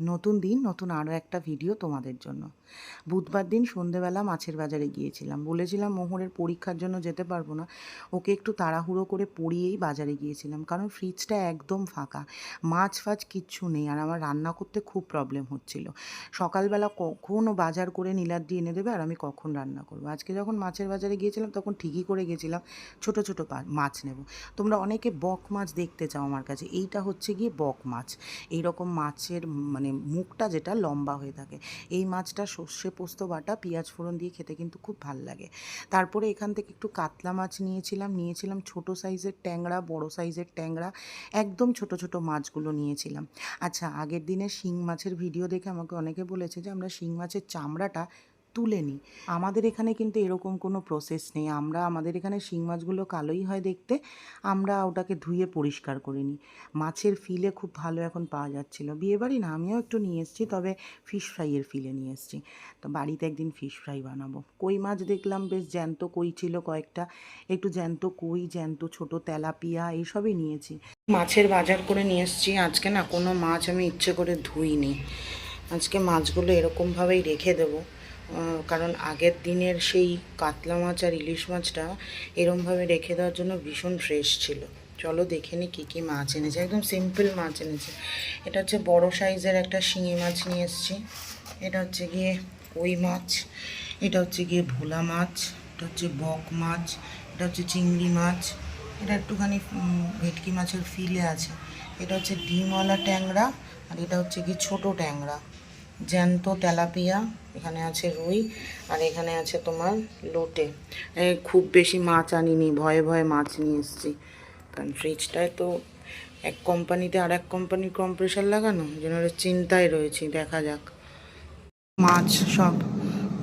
নতুন দিন, নতুন আরও একটা ভিডিও তোমাদের জন্য। বুধবার দিন সন্ধেবেলা মাছের বাজারে গিয়েছিলাম। বলেছিলাম, মোহরের পরীক্ষার জন্য যেতে পারব না। ওকে একটু তাড়াহুড়ো করে পড়িয়েই বাজারে গিয়েছিলাম, কারণ ফ্রিজটা একদম ফাঁকা। মাছ ফাছ কিচ্ছু নেই, আর আমার রান্না করতে খুব প্রবলেম হচ্ছিল। সকালবেলা কখনও বাজার করে নীলাদ্রি এনে দেবে, আর আমি কখন রান্না করব? আজকে যখন মাছের বাজারে গিয়েছিলাম, তখন ঠিকই করে গেছিলাম, ছোট ছোট মাছ নেব। তোমরা অনেকে বক মাছ দেখতে চাও আমার কাছে, এইটা হচ্ছে গিয়ে বক মাছ। এই রকম মাছের মানে মুখটা যেটা লম্বা হয়ে থাকে। এই মাছটা সর্ষে পোস্ত, বাটা, পেঁয়াজ ফোড়ন দিয়ে খেতে কিন্তু খুব ভালো লাগে। তারপরে এখান থেকে একটু কাতলা মাছ নিয়েছিলাম নিয়েছিলাম ছোট সাইজের ট্যাংরা, বড় সাইজের ট্যাংরা, একদম ছোট ছোট মাছগুলো নিয়েছিলাম। আচ্ছা আগের দিনে শিং মাছের ভিডিও দেখে আমাকে অনেকে বলেছে যে, আমরা শিং মাছের চামড়াটা তুলে নিই। আমাদের এখানে কিন্তু এরকম কোনো প্রসেস নেই। আমরা, আমাদের এখানে শিং মাছগুলো কালোই হয় দেখতে। আমরা ওটাকে ধুয়ে পরিষ্কার করে নিই। মাছের ফিলে খুব ভালো এখন পাওয়া যাচ্ছিল। বিয়েবাড়ি না, আমিও একটু নিয়ে এসেছি, তবে ফিশ ফ্রাইয়ের ফিলে নিয়ে এসেছি। তো বাড়িতে একদিন ফিশ ফ্রাই বানাবো। কই মাছ দেখলাম, বেশ জ্যান্ত কই ছিল কয়েকটা। একটু জ্যান্ত কই, জ্যান্ত ছোট তেলাপিয়া, এইসবই নিয়েছি। মাছের বাজার করে নিয়ে এসেছি। আজকে না কোনো মাছ আমি ইচ্ছে করে ধুইনি। আজকে মাছগুলো এরকমভাবেই রেখে দেবো। কারণ আগের দিনের সেই কাতলা মাছ আর ইলিশ মাছটা এরমভাবে রেখে দেওয়ার জন্য ভীষণ ফ্রেশ ছিল। চলো দেখে নি কী কী মাছ এনেছে। একদম সিম্পল মাছ এনেছে। এটা হচ্ছে বড় সাইজের একটা শিঙি মাছ নিয়ে এসেছি। এটা হচ্ছে গিয়ে কই মাছ? এটা হচ্ছে গিয়ে ভোলা মাছ। এটা হচ্ছে বক মাছ। এটা হচ্ছে চিংড়ি মাছ। এটা একটুখানি ভেটকি মাছের ফিলে আছে। এটা হচ্ছে ডিমওয়ালা ট্যাংরা আর এটা হচ্ছে কি ছোট ট্যাংরা। জ্যান্ত তেলাপিয়া, এখানে আছে রুই, আর এখানে আছে তোমার লোটে। খুব বেশি মাছ আনিনি, ভয়ে ভয়ে মাছ নিয়ে এসেছি। কারণ ফ্রিজটায় তো এক কোম্পানিতে আর এক কোম্পানির কম্প্রেসার লাগানো যেন চিন্তায় রয়েছি, দেখা যাক। মাছ সব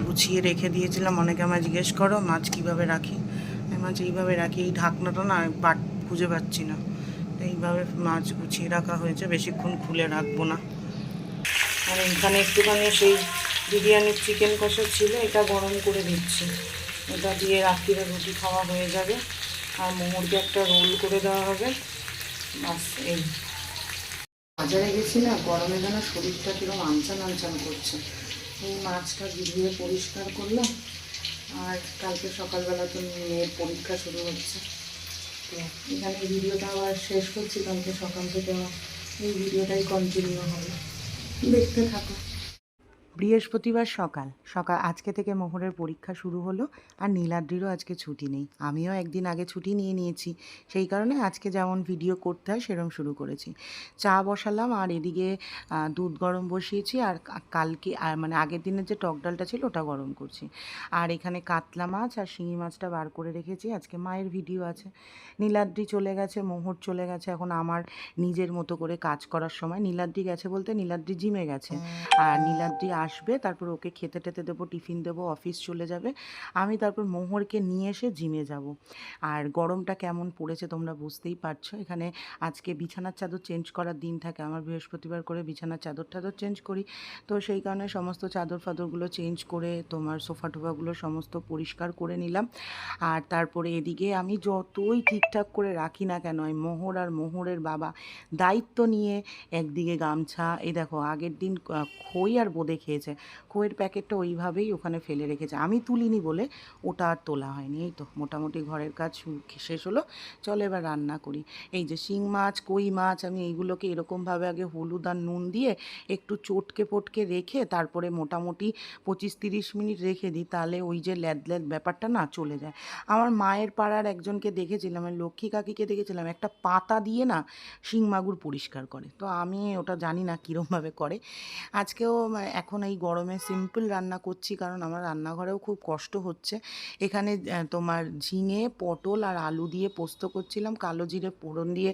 গুছিয়ে রেখে দিয়েছিলাম, অনেকে আমায় জিজ্ঞেস করো, মাছ কীভাবে রাখি? মাছ এইভাবে রাখি, এই ঢাকনাটা না পাট খুঁজে পাচ্ছি না। এইভাবে মাছ গুছিয়ে রাখা হয়েছে, বেশিক্ষণ খুলে রাখব না। আর এখানে একটুখানি সেই বিরিয়ানির চিকেন কষা ছিল, এটা গরম করে দিচ্ছি। এটা দিয়ে রাত্রিরে রুটি খাওয়া হয়ে যাবে। আর মোমোরকে একটা রোল করে দেওয়া হবে। বাস, এই। বাজারে গেছি না, গরমে যেন শরীরটা কীরকম আনচান আনচান করছে। এই মাছটা ধুয়ে পরিষ্কার করলাম। আর কালকে সকালবেলা তো মেয়ের পরীক্ষা শুরু হচ্ছে। তো এখানে ভিডিওটা আবার শেষ করছি, কালকে সকাল থেকে এই ভিডিওটাই কন্টিনিউ হবে। দেখতে থাকো বৃহস্পতিবার সকাল। সকাল আজকে থেকে মোহরের পরীক্ষা শুরু হলো আর নীলাদ্রিরও আজকে ছুটি নেই। আমিও একদিন আগে ছুটি নিয়ে নিয়েছি। সেই কারণে আজকে যেমন ভিডিও করতে হয় সেরকম শুরু করেছি। চা বসালাম আর এদিকে দুধ গরম বসিয়েছি আর কালকে আর মানে আগের দিনের যে টক ডালটা ছিল ওটা গরম করছি। আর এখানে কাতলা মাছ আর শিঙি মাছটা বার করে রেখেছি। আজকে মায়ের ভিডিও আছে। নীলাদ্রি চলে গেছে মোহর চলে গেছে। এখন আমার নিজের মতো করে কাজ করার সময় নীলাদ্রি গেছে বলতে নীলাদ্রি জিমে গেছে। আর নীলাদ্রি আসবে, তারপর ওকে খেতে টেতে দেবো, টিফিন দেবো, অফিস চলে যাবে। আমি তারপর মোহরকে নিয়ে এসে জিমে যাব। আর গরমটা কেমন পড়েছে তোমরা বুঝতেই পারছ। এখানে আজকে বিছানার চাদর চেঞ্জ করার দিন থাকে। আমার বৃহস্পতিবার করে বিছানার চাদর টাদর চেঞ্জ করি। তো সেই কারণে সমস্ত চাদর ফাদরগুলো চেঞ্জ করে তোমার সোফা টোফাগুলো সমস্ত পরিষ্কার করে নিলাম। আর তারপরে এদিকে আমি যতই ঠিকঠাক করে রাখি না কেন, এই মোহর আর মোহরের বাবা দায়িত্ব নিয়ে একদিকে গামছা, এই দেখো আগের দিন খই আর বোঁদে খেয়েছে খইয়ের প্যাকেটটা ওইভাবেই ওখানে ফেলে রেখেছে। আমি তুলিনি বলে ওটা আর তোলা হয়নি। এই তো মোটামুটি ঘরের কাজ শেষ হলো। চলো এবার রান্না করি। এই যে শিং মাছ, কই মাছ, আমি এইগুলোকে এরকমভাবে আগে হলুদ আর নুন দিয়ে একটু চটকে পটকে রেখে তারপরে মোটামুটি পঁচিশ তিরিশ মিনিট রেখে দিই। তাহলে ওই যে ল্যাদ ল্যাদ ব্যাপারটা না চলে যায়। আমার মায়ের পাড়ার একজনকে দেখেছিলাম আমি লক্ষ্মী কাকিকে দেখেছিলাম, একটা পাতা দিয়ে না শিং মাগুর পরিষ্কার করে। তো আমি ওটা জানি না কীরমভাবে করে। আজকেও মানে এখন এই গরমে সিম্পল রান্না করছি কারণ আমার রান্নাঘরেও খুব কষ্ট হচ্ছে। এখানে তোমার ঝিঙে, পটল আর আলু দিয়ে পোস্ত করছিলাম, কালো জিরে ফোড়ন দিয়ে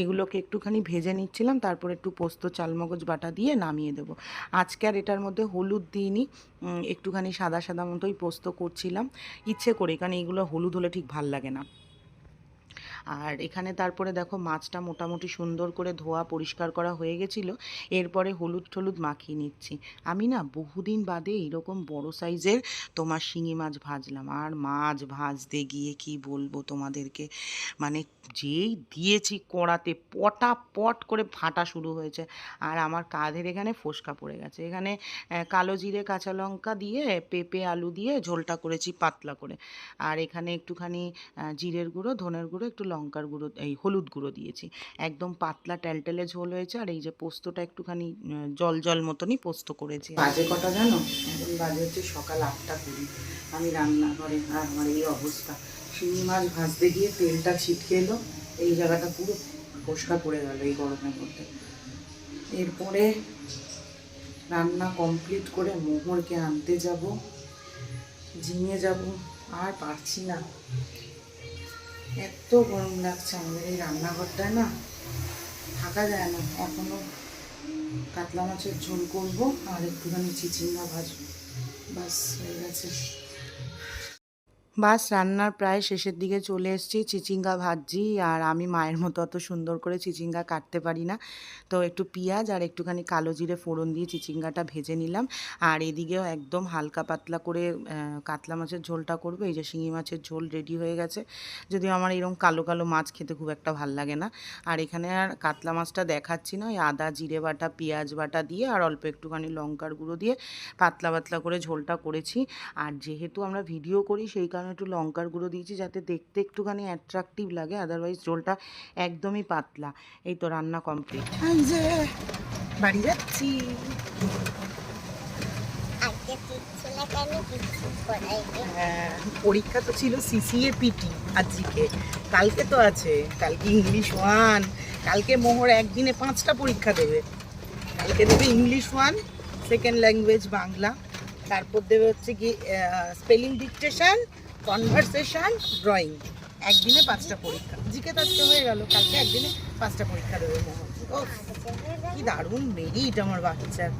এগুলোকে একটুখানি ভেজে নিচ্ছিলাম, তারপর একটু পোস্ত, চালমগজ বাটা দিয়ে নামিয়ে দেবো। আজকে আর এটার মধ্যে হলুদ দিইনি একটুখানি সাদা সাদা মতোই পোস্ত করছিলাম। ইচ্ছে করে, কারণ এইগুলো হলুদ হলে ঠিক ভালো লাগে না। আর এখানে তারপরে দেখো মাছটা মোটামুটি সুন্দর করে ধোয়া পরিষ্কার করা হয়ে গেছিল। এরপরে হলুদ টলুদ মাখিয়ে নিচ্ছি। আমি না বহুদিন বাদে এইরকম বড় সাইজের তোমার শিঙি মাছ ভাজলাম। আর মাছ ভাজতে গিয়ে কি বলব তোমাদেরকে? মানে যেই দিয়েছি কড়াতে পটা পট করে ফাটা শুরু হয়েছে। আর আমার কাঁধের এখানে ফোসকা পড়ে গেছে। এখানে কালো জিরে, কাঁচা লঙ্কা দিয়ে, পেঁপে, আলু দিয়ে ঝোলটা করেছি পাতলা করে। আর এখানে একটুখানি জিরের গুঁড়ো, ধনের গুঁড়ো একটু লঙ্কার গুঁড়ো, এই হলুদ গুঁড়ো দিয়েছি। একদম পাতলা টেলটেলে ঝোল হয়েছে আর এই যে পোস্তটা একটুখানি জল জল মতনই পোস্ত করেছি। বাজে কটা জানো? এখন বাজে হচ্ছে সকাল আটটা কুড়ি। আমি রান্নাঘরে আর আমার এই অবস্থা। শিঙি মাছ ভাজতে গিয়ে তেলটা ছিটকে এলো, এই জায়গাটা পুরো ফোসকা পড়ে গেল এই গরমের মধ্যে। এরপরে রান্না কমপ্লিট করে মোহরকে আনতে যাব, জিমে যাব, আর পারছি না। এত গরম লাগছে, আমাদের এই রান্নাঘরটায় না থাকা যায় না। এখনও কাতলা মাছের ঝোল করব আর একটুখানি চিচিঙ্গা ভাজবো। বাস হয়ে গেছে। বাস রান্নার প্রায় শেষের দিকে চলে এসেছি, চিচিঙ্গা ভাজছি আর আমি মায়ের মতো অত সুন্দর করে চিচিঙ্গা কাটতে পারি না। তো একটু পেঁয়াজ আর একটুখানি কালো জিরে ফোড়ন দিয়ে চিচিঙ্গাটা ভেজে নিলাম। আর এদিকেও একদম হালকা পাতলা করে কাতলা মাছের ঝোলটা করব। এই যে শিঙি মাছের ঝোল রেডি হয়ে গেছে। যদিও আমার এরকম কালো কালো মাছ খেতে খুব একটা ভালো লাগে না। আর এখানে আর কাতলা মাছটা দেখাচ্ছি না। ওই আদা, জিরে বাটা, পেঁয়াজ বাটা দিয়ে আর অল্প একটুখানি লঙ্কার গুঁড়ো দিয়ে পাতলা পাতলা করে ঝোলটা করেছি। আর যেহেতু আমরা ভিডিও করি, সেই কারণে একটু লঙ্কার গুঁড়ো দিয়েছি যাতে দেখতে একটুখানি অ্যাট্রাকটিভ লাগে আদারওয়াইজ ঝোলটা একদমই পাতলা। এই তো রান্না কমপ্লিট যে বাড়ি যাচ্ছি। হ্যাঁ, পরীক্ষা তো ছিল সিসিএ পিটি আজকে। কালকে তো আছে কালকে ইংলিশ ওয়ান কালকে মোহর একদিনে পাঁচটা পরীক্ষা দেবে। কালকে দেবে English one second language Bangla তারপর দেবে হচ্ছে কি স্পেলিং ডিকটেশন কনভারসেশন ড্রয়িং একদিনে পাঁচটা পরীক্ষা। জিকে আজকে হয়ে গেল, কালকে একদিনে পাঁচটা পরীক্ষা দেবে মোহন ও কি দারুণ মেরিট আমার বাচ্চার।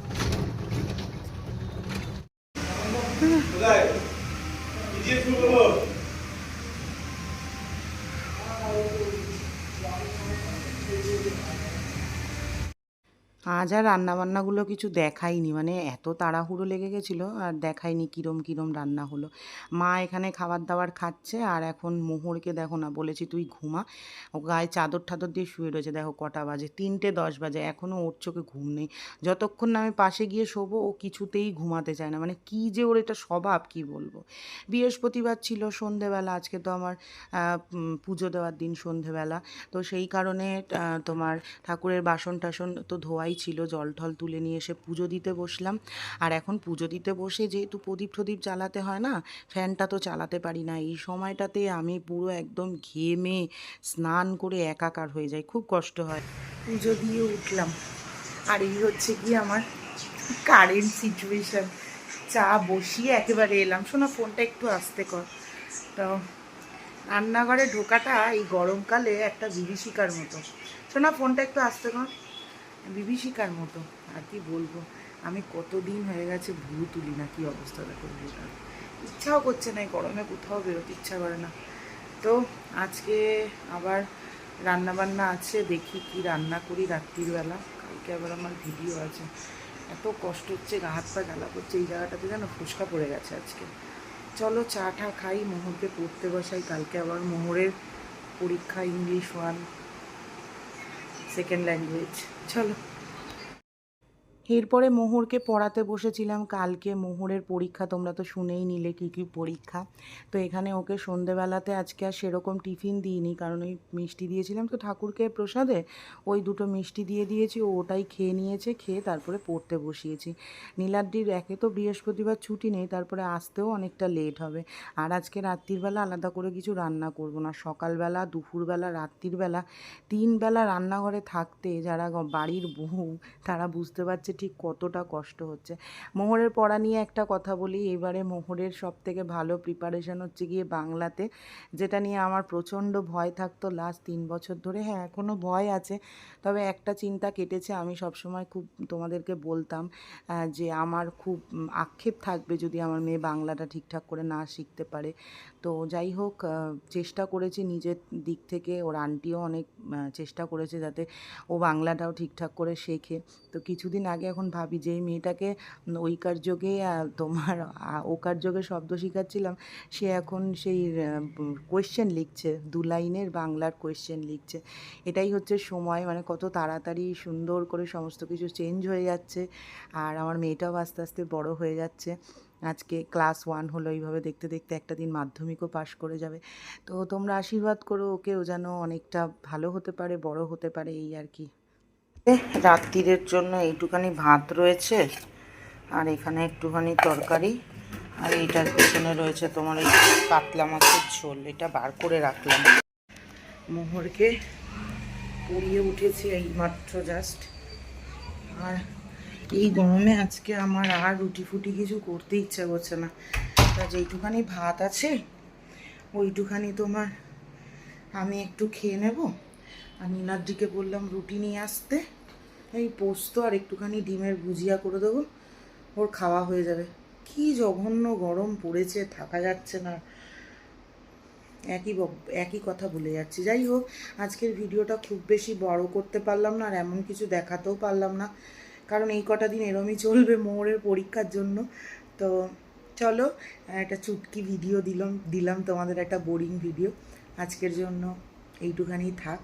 আজ আর রান্নাবান্নাগুলো কিছু দেখাইনি মানে এত তাড়াহুড়ো লেগে গেছিল, আর দেখাইনি কিরম কিরম রান্না হলো। মা এখানে খাবার দাবার খাচ্ছে, আর এখন মোহরকে দেখো না, বলেছি তুই ঘুমা। ও গায়ে চাদর ঠাদর দিয়ে শুয়ে রয়েছে, দেখো কটা বাজে, তিনটে দশ বাজে এখনও ওর চোখে ঘুম নেই। যতক্ষণ না আমি পাশে গিয়ে শোবো, ও কিছুতেই ঘুমাতে চায় না মানে কী যে ওর এটা স্বভাব, কি বলব? বৃহস্পতিবার ছিল সন্ধেবেলা, আজকে তো আমার পুজো দেওয়ার দিন সন্ধেবেলা। তো সেই কারণে তোমার ঠাকুরের বাসন টাসন তো ধোয়াই ছিল, জল টল তুলে নিয়ে এসে পুজো দিতে বসলাম। আর এখন পুজো দিতে বসে যেহেতু প্রদীপ টদীপ চালাতে হয় না, ফ্যানটা তো চালাতে পারি না। এই সময়টাতে আমি পুরো একদম ঘেমে স্নান করে একাকার হয়ে যাই, খুব কষ্ট হয়। পুজো দিয়ে উঠলাম। আর এই হচ্ছে কি আমার কারেন্ট সিচুয়েশান চা বসিয়ে একেবারে এলাম। শোনা, ফোনটা একটু আস্তে কর। তো রান্নাঘরে ঢোকাটা এই গরমকালে একটা বিভীষিকার মতো। শোনা, ফোনটা একটু আস্তে কর। বিভীষিকার মতো, আর কি বলব? আমি কতদিন হয়ে গেছে ভুরু তুলি না, কি অবস্থা দেখো ভুরুটার ইচ্ছাও করছে না, এই গরমে কোথাও বেরোতে ইচ্ছা করে না। তো আজকে আবার রান্না বান্না আছে, দেখি কি রান্না করি রাত্রির বেলা। কালকে আবার আমার ভিডিও আছে। এত কষ্ট হচ্ছে, গা হাত পা জ্বালা করছে, এই জায়গাটাতে যেন ফুসকা পড়ে গেছে আজকে। চলো চা টা খাই, মোহরকে পড়তে বসাই, কালকে আবার মোহরের পরীক্ষা ইংলিশ ওয়ান সেকেন্ড ল্যাঙ্গুয়েজ চলো। এরপরে মোহরকে পড়াতে বসেছিলাম। কালকে মোহরের পরীক্ষা, তোমরা তো শুনেই নিলে কী কী পরীক্ষা। তো এখানে ওকে সন্ধেবেলাতে আজকে আর সেরকম টিফিন দিইনি, কারণ ওই মিষ্টি দিয়েছিলাম তো ঠাকুরকে প্রসাদে। ওই দুটো মিষ্টি দিয়ে দিয়েছি, ও ওটাই খেয়ে নিয়েছে, খেয়ে তারপরে পড়তে বসিয়েছি। নীলাদ্রির একে তো বৃহস্পতিবার ছুটি নেই, তারপরে আসতেও অনেকটা লেট হবে। আর আজকে রাত্রিবেলা আলাদা করে কিছু রান্না করব না। সকালবেলা, দুপুরবেলা রাত্রিবেলা তিনবেলা রান্নাঘরে থাকতে যারা বাড়ির বউ, তারা বুঝতে পারছে ঠিক কতটা কষ্ট হচ্ছে। মোহরের পড়া নিয়ে একটা কথা বলি, এবারে মোহরের সব থেকে ভালো প্রিপারেশন হচ্ছে গিয়ে বাংলাতে, যেটা নিয়ে আমার প্রচণ্ড ভয় থাকতো লাস্ট তিন বছর ধরে। হ্যাঁ এখনও ভয় আছে, তবে একটা চিন্তা কেটেছে, আমি সবসময় খুব তোমাদেরকে বলতাম যে আমার খুব আক্ষেপ থাকবে যদি আমার মেয়ে বাংলাটা ঠিকঠাক করে না শিখতে পারে। তো যাই হোক চেষ্টা করেছি নিজের দিক থেকে, ওর আন্টিও অনেক চেষ্টা করেছে যাতে ও বাংলাটাও ঠিকঠাক করে শেখে। তো কিছুদিন আগে এখন ভাবি যে এই মেয়েটাকে ওইকার যোগে আহ, তোমার আহ, ওকার যোগে শব্দ শেখাচ্ছিলাম। সে এখন সেই কোয়েশ্চেন লিখছে দু লাইনের বাংলার কোয়েশ্চেন লিখছে। এটাই হচ্ছে সময় মানে কত তাড়াতাড়ি সুন্দর করে সমস্ত কিছু চেঞ্জ হয়ে যাচ্ছে। আর আমার মেয়েটাও আস্তে আস্তে বড় হয়ে যাচ্ছে। আজকে ক্লাস ওয়ান হলো এইভাবে দেখতে দেখতে একটা দিন মাধ্যমিকও পাশ করে যাবে। তো তোমরা আশীর্বাদ করো ওকেও যেন অনেকটা ভালো হতে পারে বড় হতে পারে এই আর কি। রাত্রিরের জন্য এইটুখানি ভাত রয়েছে, আর এখানে একটুখানি তরকারি, আর এইটার পেছনে রয়েছে তোমার এই কাতলা মাছের ঝোল, এটা বার করে রাখলাম। মোহরকে পড়িয়ে উঠেছি এই মাত্র জাস্ট আর এই গরমে আজকে আমার আর রুটি ফুটি কিছু করতে ইচ্ছা করছে না। তা যেইটুখানি ভাত আছে, ওইটুখানি তোমার আমি একটু খেয়ে নেব। আর নীলাদ্রিকে বললাম রুটি নিয়ে আসতে। এই পোস্ত আর একটুখানি ডিমের ভুজিয়া করে দেবো। ওর খাওয়া হয়ে যাবে। কি জঘন্য গরম পড়েছে, থাকা যাচ্ছে না। একই একই কথা বলে যাচ্ছি। যাই হোক, আজকের ভিডিওটা খুব বেশি বড় করতে পারলাম না আর এমন কিছু দেখাতেও পারলাম না। কারণ এই কটা দিন এরমই চলবে মোহরের পরীক্ষার জন্য। তো চলো, একটা চুটকি ভিডিও দিলাম দিলাম তোমাদের একটা বোরিং ভিডিও। আজকের জন্য এইটুখানি থাক।